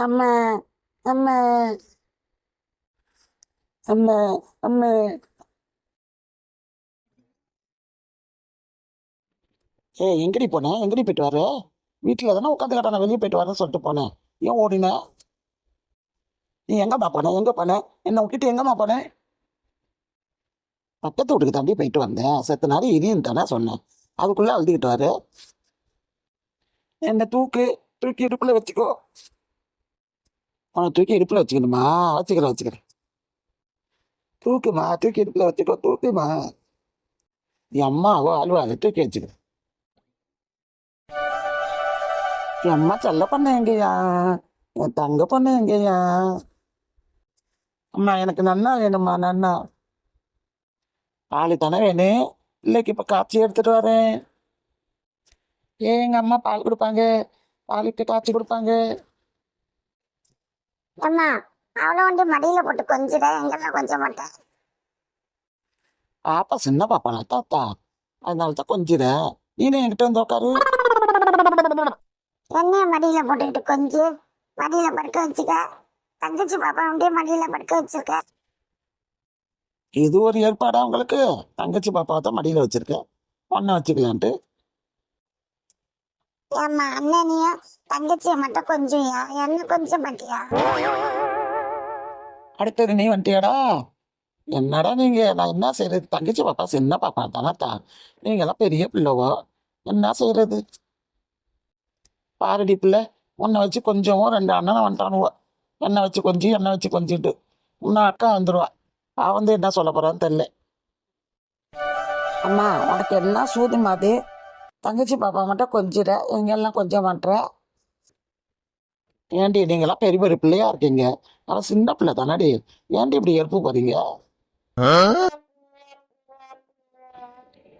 நம்ம நம்ம நம்ம நம்ம. ஏ எங்கடி போனேன் எங்கடி போயிட்டு வர? வீட்டில் தானே உட்காந்து நான் வெளியே போயிட்டு வரேன்னு சொல்லிட்டு போனேன். ஏன் ஓடின? நீ எங்கம்மா போன? எங்கே போன? என்னை விட்டுட்டு எங்கம்மா போனேன் பக்கத்து வீட்டுக்கு தாண்டி போயிட்டு வந்தேன். செத்த நேரம் இரியும் தானே சொன்னேன். அதுக்குள்ளே அழுதுகிட்டு வர. என்னை தூக்கு தூக்கி இடுப்பில் வச்சுக்கோ. அவனை தூக்கி இடுப்பில் வச்சுக்கணுமா? வச்சுக்கிறேன் வச்சுக்கிறேன். தூக்குமா? தூக்கி இடுப்பில் வச்சுக்கோ தூக்குமா? என் அம்மாவோ அழுவாத தூக்கி வச்சுக்கிறேன். என் அம்மா செல்ல பண்ண எங்கேயா? என் தங்க பொண்ணு எங்கேயா? அம்மா எனக்கு நன்னா வேணும்மா நன்னா. பால் தானே வேணும்? பிள்ளைக்கு இப்போ காய்ச்சி எடுத்துட்டு வரேன். ஏன் எங்கள் அம்மா பால் கொடுப்பாங்க? பாலுக்கு காய்ச்சி கொடுப்பாங்க? அம்மா அவளை வந்து மடியில போட்டு கொஞ்சிட எங்கெல்லாம் கொஞ்ச மாட்டேன். பாப்பா சின்ன பாப்பாடா தாத்தா. அதனால தான் கொஞ்சிறேன். நீனே என்கிட்ட வந்து உட்காரு என்னைய மடியில போட்டுக்கிட்டு கொஞ்சி மடியில படுக்க வச்சுக்க. தங்கச்சி பாப்பா வந்து மடியில படுக்க வச்சிருக்க. இது ஒரு ஏற்பாடா உங்களுக்கு? தங்கச்சி பாப்பாவை தான் மடியில் வச்சிருக்கேன் ஒன்றை வச்சுக்கலான்ட்டு. ஏம்மா அண்ணனையும் தங்கச்சியை மட்டும் கொஞ்சியா என்ன கொஞ்சம் மாட்டியா அடுத்தது நீ வந்துட்டியாடா? என்னடா நீங்க? நான் என்ன செய்யறது தங்கச்சி பாப்பா சின்ன பாப்பா தானத்தா நீங்களாம் பெரிய பிள்ளைவோ? என்ன செய்யறது பாரடி பிள்ளை உன்னை வச்சு கொஞ்சமும் ரெண்டு அண்ணனை வந்துட்டானுவோ. என்னை வச்சு கொஞ்சி என்னை வச்சு கொஞ்சிட்டு இன்னும் அக்கா வந்துடுவா அவன் வந்து என்ன சொல்ல போறான்னு தெரியல. அம்மா உனக்கு என்ன சூதி மாதிரி தங்கச்சி பாப்பா மட்டும் கொஞ்சிட எங்கெல்லாம் கொஞ்சம் மாட்டேன் ஏன்டி நீங்களாம் பெரிய பெரிய பிள்ளையா இருக்கீங்க. ஆனால் சின்ன பிள்ளை தானடி. ஏன்டி இப்படி எழுப்பு போறீங்க?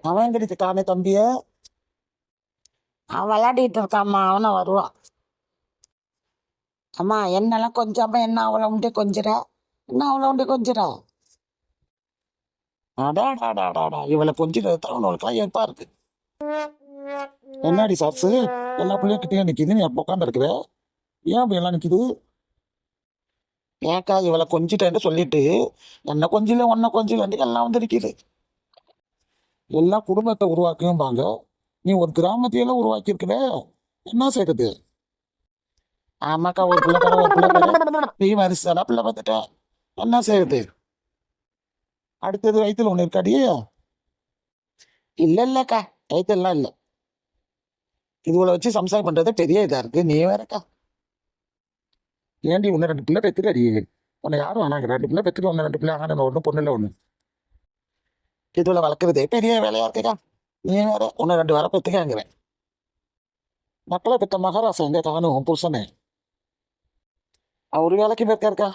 அவன் எங்கிட்டு காணே தம்பிய? அவன் விளையாடிட்டு இருக்காம்மா. அவனை வருவான். அம்மா என்னெல்லாம் கொஞ்சாம என்ன அவளை உண்டே கொஞ்சிட என்ன அவ்வளோ உண்டே கொஞ்சிட அடாடாடாடாடா இவளை கொஞ்சிறது தான் உனக்குலாம் ஏற்பா இருக்கு. என்னடி சார்ஸு எல்லா பிள்ளைகிட்டையும் நிற்கிது நிக்குது நீ எப்போ உட்காந்து இருக்கிற ஏன் அப்படி எல்லாம் நிக்குது? ஏக்கா இவளை கொஞ்சிட்டேன்னு சொல்லிட்டு என்ன கொஞ்சில உன்னை கொஞ்சிலன்னு எல்லாம் வந்து நிக்குது. எல்லா குடும்பத்தை உருவாக்கியும்பாங்க நீ ஒரு கிராமத்தையெல்லாம் உருவாக்கி என்ன செய்யறது ஆமாக்கா ஒரு பிள்ளை பெற, ஒரு பிள்ளை பெற. நீ வரிசையா பிள்ளை பார்த்துட்டேன் என்ன செய்யறது அடுத்தது வயிற்றுல ஒன்று இருக்காடியே இல்ல இல்லக்கா. வயிற்றுலாம் இல்லை. இதுகளை வச்சு சம்சாரம் பண்றது பெரிய இதா இருக்கு. நீ வேறக்கா ஏன்டி ஒன்று ரெண்டு பிள்ளை பெற்றுக்கடி உன்னை யாரும் வேணாங்க ரெண்டு பிள்ளை பெற்றுக்க ஒன்று ரெண்டு பிள்ளை ஆனா ஒன்று பொண்ணு இல்லை ஒன்று இதுல வளர்க்குறதே பெரிய வேலையா இருக்குக்கா நீ வேற ஒன்று ரெண்டு வர பெற்றுக்காங்கிறேன் மக்களை பெற்ற மகாராசா எங்க காணும் புருஷனே. அவர் வேலைக்கு போயிருக்காருக்கா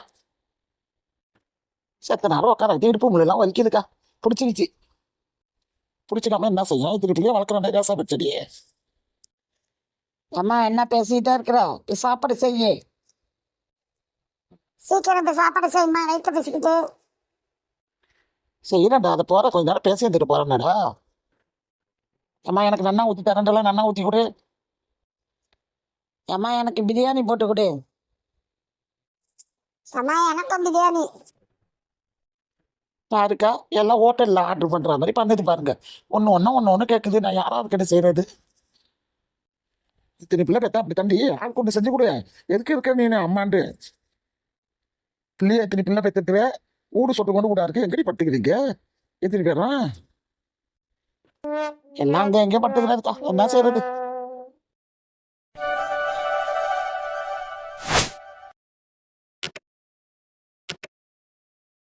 செத்த நேரம் உட்கார இடுப்பு முள்ளெல்லாம் வலிக்குதுக்கா பிடிச்சிருச்சு. பிடிச்சிக்காம என்ன செய்யும்? திருப்பிலேயே வளர்க்குறேன் ராசா பச்சடியே அம்மா என்ன பேசிட்டே இருக்கிற? சாப்பாடு செய்ய. சீக்கிரம் போய் சாப்பாடு செய்யுமா வயிற்று பேசிக்கிட்டு. செய்யறேன்டா அதை போற கொஞ்ச நேரம் பேசி வந்துட்டு போறேன்டா அம்மா எனக்கு நன்னா ஊற்றி தரேன்டல நன்னா ஊற்றி கொடு. அம்மா எனக்கு பிரியாணி போட்டு கொடு. அம்மா எனக்கும் பிரியாணி. பாருக்கா எல்லாம் ஹோட்டலில் ஆர்டர் பண்ணுற மாதிரி பண்ணுது பாருங்க. ஒன்று ஒன்று ஒன்று ஒன்று கேட்குது நான் யாராவது கிட்ட செய்கிறது இத்தனை பிள்ளை பெத்தா அப்படி தண்டி ஆள் கொண்டு செஞ்சு கொடு. எதுக்கு இருக்க நீ அம்மாண்டு? பிள்ளைய எத்தனை பிள்ளை பெற்றுட்டு ஊடு சொட்டு கொண்டு கூட இருக்கு. எங்கடி பட்டுக்கிறீங்க எத்தனை பேரும் எல்லாம் அங்கே எங்கேயும் பட்டுக்கிறதுக்கா என்ன செய்யறது